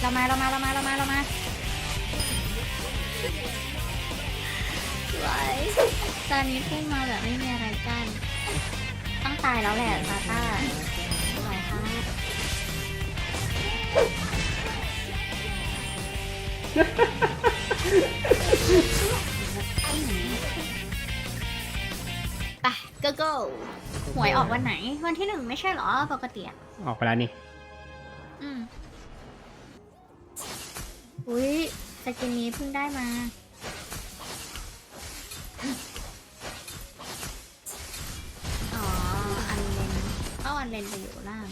เรามาเรามาเรามาเรามาเรามาสวยตอนนี้พุ่งมาแบบไม่มีอะไรกั้นต้องตายแล้วแหละซาต้าสวยค่ะไป go go หวยออกวันไหน วันที่หนึ่งไม่ใช่เหรอปกติอะออกไปแล้วนี่ อืม อุ้ยสกินนี้เพิ่งได้มา อ๋อ อันเลนเอาอันเลนไปอยู่ล่าง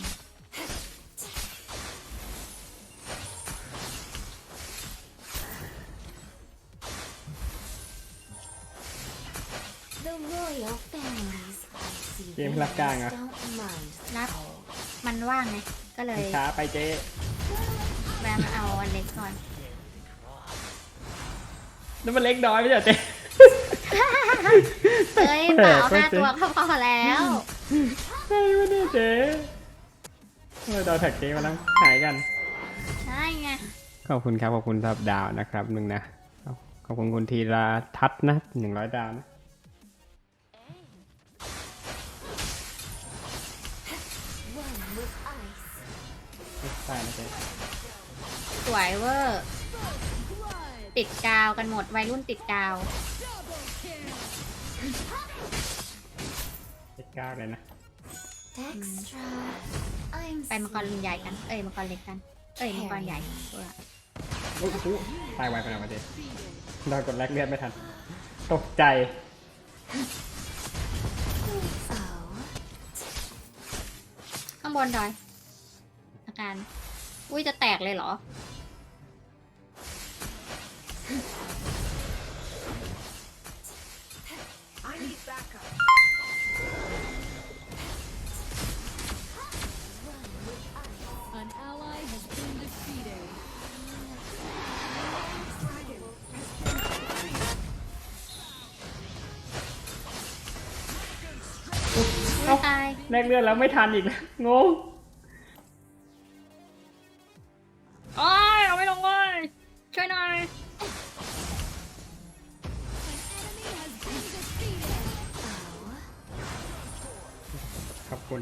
The royal families I see เกมรับกลางเหรอะ don't mind รับมันว่างไง ก็เลยช้าไปเจ๊แวะมาเอาอันเล็กก่อน นั่นมันเล็กน้อยไม่ใช่เหรอเจ๊เฮ้ยเปล่าห้าตัวก็พอแล้วใช่วะเนี่ยเจ๊เราดาวแท็กเจ๊มาแล้วหายกัน ใช่ไงขอบคุณครับขอบคุณสำหรับดาวนะครับหนึ่งนะขอบคุณคุณทีละทัศน์นะหนึ่งร้อยดาวนะ one with ice. ใช่นะเจ๊สวยเวอร์ ติดกาวกันหมด วัยรุ่นติดกาว เจ็ดเก้าเลยนะ Dextra. I'm ไปมังกรลิงใหญ่กัน เอ้ยมังกรเล็กกัน เอ้ยมังกรใหญ่เออโอ้โหตายไวไปหน่อยมาเจ๊โดนกดแลกเลือดไม่ทัน ตกใจ Oh, ข้างบนดอย อาการ อุ้ยจะแตกเลยเหรอ An ally has been defeated. ไม่ตาย แลกเลือดแล้วไม่ทันอีกแล้วงง ขอบคุณ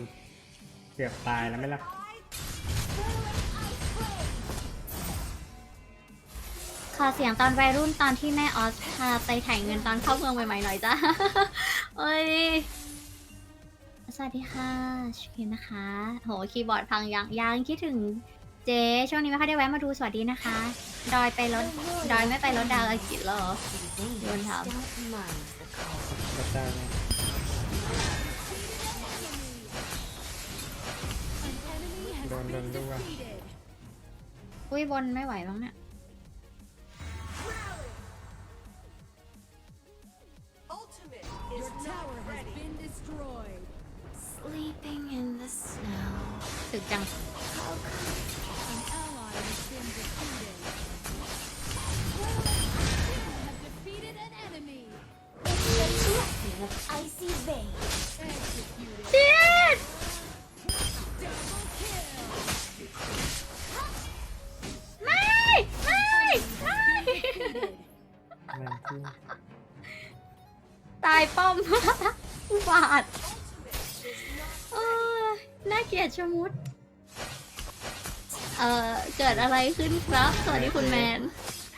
เกือบตายแล้วไหมล่ะขอเสียงตอนวัยรุ่นตอนที่แม่ออสพาไปถ่ายเงินตอนเข้าเมืองใหม่ๆหน่อยจ้าเอ้ย สวัสดีค่ะชิคเคนนะคะ โหคีย์บอร์ดพังยังยังคิดถึงเจ๊ช่วงนี้ไม่ค่อยได้แวะมาดูสวัสดีนะคะ ดอยไปรถดอยไม่ไปรถดาวอากิจเหรอ the Don't Vedas have. don't mind the cold. รับได้ไหม An enemy has Don't- been don't do that. defeated. อุ้ยบนไม่ไหวบ้างเนี่ย Your tower has been destroyed. Sleeping in the snow. ถึกจัง How come? An ally has been defeated. Have defeated an enemy. It's the blessing of icy veins. ดชะมุดเอ่อ เกิดอะไรขึ้นครับ สวัสดีคุณแมน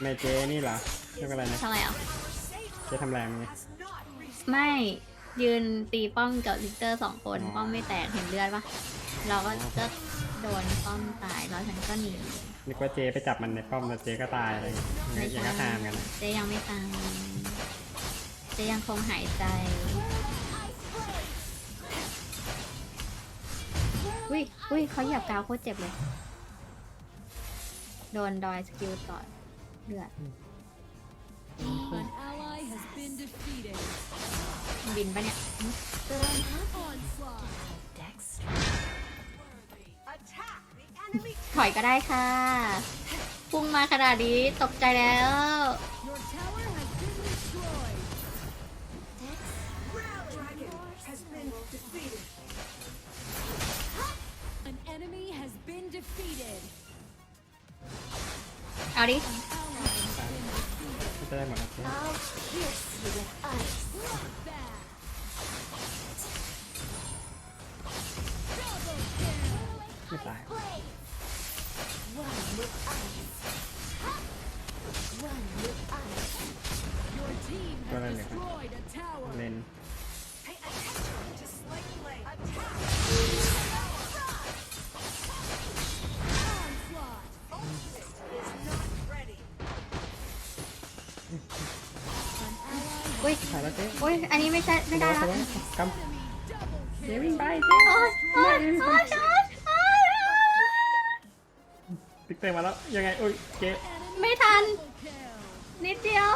ในเจ๊นี่เหรอเรียกว่าอะไรนะทำไมอะเจ๊ทำแรงไงไม่ยืนตีป้อมกับลิกเตอร์สองคนอ๋อป้อมไม่แตกเห็นเลือดปะเราก็จะโดนป้อมตายแล้วฉันก็หนีนึกว่าเจ๊ไปจับมันในป้อมแล้วเจ๊ก็ตายอะไรอย่างเงี้ยไม่อย่างใช่ก็ทามกันนะเจยังไม่ตายเจยังคงหายใจ อุ้ยอุ้ยเขาเหยียบกาวโคตรเจ็บเลย โดนดอยสกิลต่อเลือด An ally has been defeated. บินปะเนี่ย Onslaught. ถอยก็ได้ค่ะ พุ่งมาขนาดนี้ตกใจแล้ว เอาดิจะได้หมดแล้วเจ๊ I'll pierce you with ice. ไม่ตาย One with ice. One with ice. Your team Go has ahead, Nick. destroyed a tower. เลน ถ่ายแล้วเจ๊อุ้ยอันนี้ไม่ใช่ไม่ได้ละตัวกำ Enemy double เจ๊ kill. วิ่งไปเจ๊โอ๊ยโอ๊ยโอ๊ยโอ๊ยโอ๊ยติ๊กเตอร์มาแล้วยังไงอุ้ยเจ๊ไม่ทัน Kill. นิดเดียว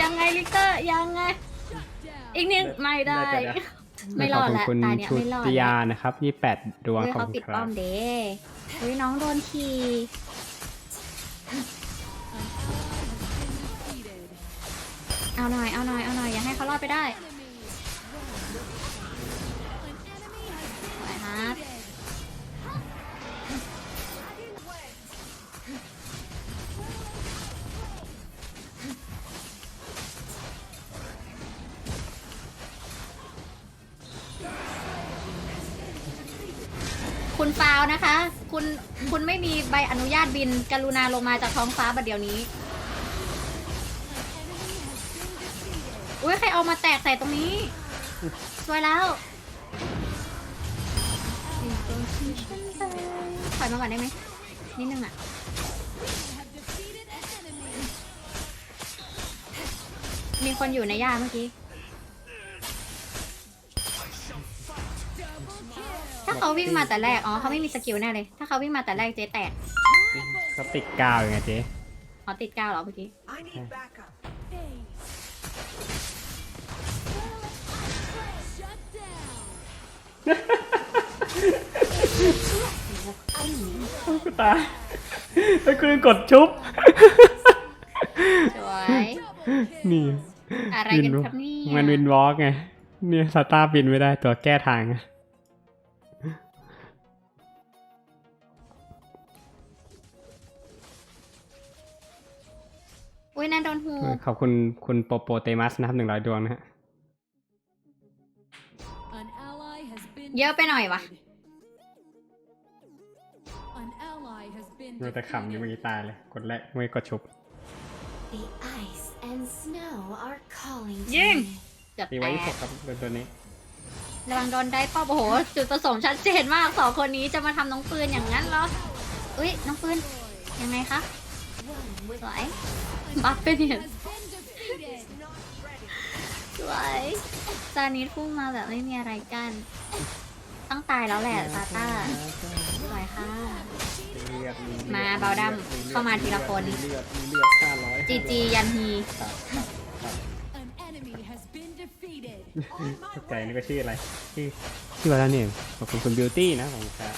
ยังไงลิกเตอร์ยังไง Down. อีกนิดไม่ได้ได้ได้ไม่รอดขบแล้วคุณตาเนี่ยชุไม่รอดติยาแล้วนะครับยี่แปดดวงอุ้ยขอบเขาคุณปิดครัป้อบมเด้อุ้ยน้องโดนขี่ An ally has been defeated. เอาหน่อยเอาหน่อยเอดไปได้ Enemy. An enemy has สวยครับคุณฟาวนะคะ คุณ คุณไม่มีใบอนุญาตบิน กรุณาลงมาจากท้องฟ้าบัดเดี๋ยวนี้ อุ้ยใครเอามาแตกใส่ตรงนี้สวยแล้วถอยมาก่อนได้ไหมนิดนึงอะ have defeated an enemy. มีคนอยู่ในย่าเมื่อกี้ ถ้าเขาวิ่งมาแต่แรก อ๋อเขาไม่มีสกิลแน่เลย ถ้าเขาวิ่งมาแต่แรกเจ๊แตกเขาติดกาวยังไงเจ๊ อ๋อติดก้าวเหรอเมื่อกี้ กูตายแล้วกูกดชุบ สวย นี่อะไรกันครับเนี่ยมันวินวอล์กไง เนี่ยสตาร์บินไม่ได้ตัวแก้ทางไงอุ้ยนั่นโดนฮูขอบคุณคุณโปโปเตมัสนะครับหนึ่งร้อยดวงนะฮะ เยอะไปหน่อยวะ An ally has been มันแต่ขำอยู่เมื่อ defeated. กี้ตายเลย กดแรกไม่กดชุบ The ice and snow are calling to Ding. me. เกือบตีแตไว้กที่หกครับโดนตัวนี้ ระวังโดนได้ป้อมโอ้โหจุดประสงค์ชัดเจนมากสองคนนี้จะมาทำน้องปืนอย่างนั้นเหรออุ้ยน้องปืนยังไงคะ One with สวยบัฟเป็นเห็น Has been defeated. สวยจานิดพุ่งมาแบบไม่มีอะไรกัน ต้องตายแล้วแหละตาต้าสวยค่ะ มาเบาดำเข้ามาทีละคน มีเลือดมีเลือดห้าร้อยจีจียันฮี An enemy has been defeated. ตกใจนึกว่าชื่ออะไรชื่อชื่อว่าแล้วเนี่ยขอบคุณคุณบิวตี้นะผมครับ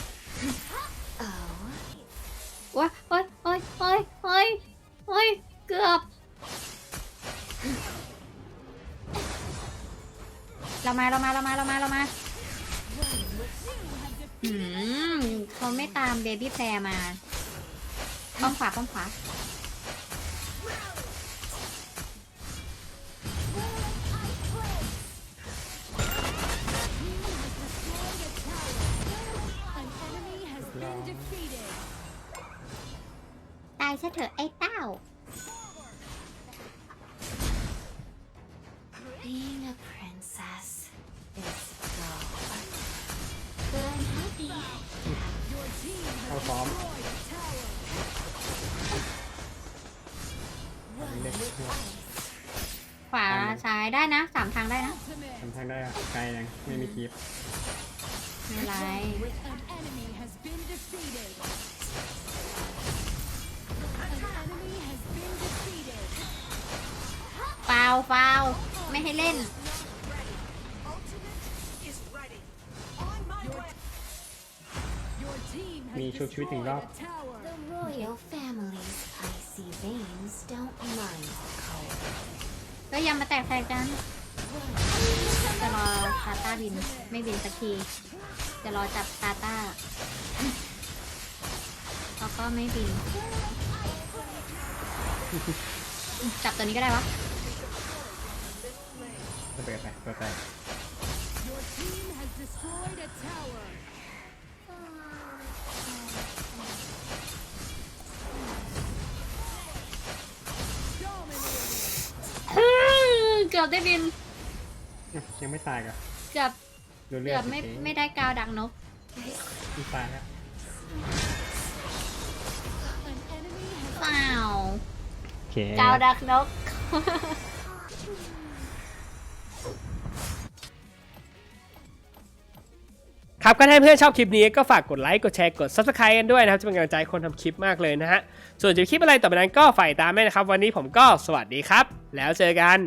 oh, ว้าโอ้ยโอ้ยโอ้ยโอ้ยโอ้ยเกือบ เรามาเรามาเรามาเรามาเรามาอืมเขาไม่ตามเบบี้แพรมาป้อมขวาป้อมขวา An enemy has been defeated. ตายซะเถอะไอ้เต้า เข้า has ซ้อม destroyed a tower. One with ice. ขวาซ้ายได้นะสามทางได้นะ Ultimate. ทำทางได้อะไกลยังไม่มีคลิปไม่เป็นไร An enemy has been defeated. An enemy has been defeated. ฟาวฟาวไม่ให้เล่น มีชุบชีวิตหนึ่งรอบ destroyed a tower. The royal family's icy veins don't mind the cold. ก็ยังมาแตกใส่กันจะรอตาต้าบินไม่บินสักที จะรอจับตาต้าแล้วก็ไม่บิน จับตัวนี้ก็ได้วะระเบิดไปตัวแตก Your team has destroyed a tower. เกื อบได้บินยังไม่ตายกันเกือบดูเลืเกืออดบไม่สิไม่ได้กาวดักนกมีตายแล้ว An enemy has เปล่าโอเคกาวดักนกครับก็ถ้าเพื่อนชอบคลิปนี้ก็ฝากกดไลค์กดแชร์กด subscribe กันด้วยนะครับ จะเป็นกำลังใจให้คนทำคลิปมากเลยนะฮะ ส่วนจะมีคลิปอะไรต่อไปนั้นก็ฝ่ายตามแม่นะครับ วันนี้ผมก็สวัสดีครับ แล้วเจอกัน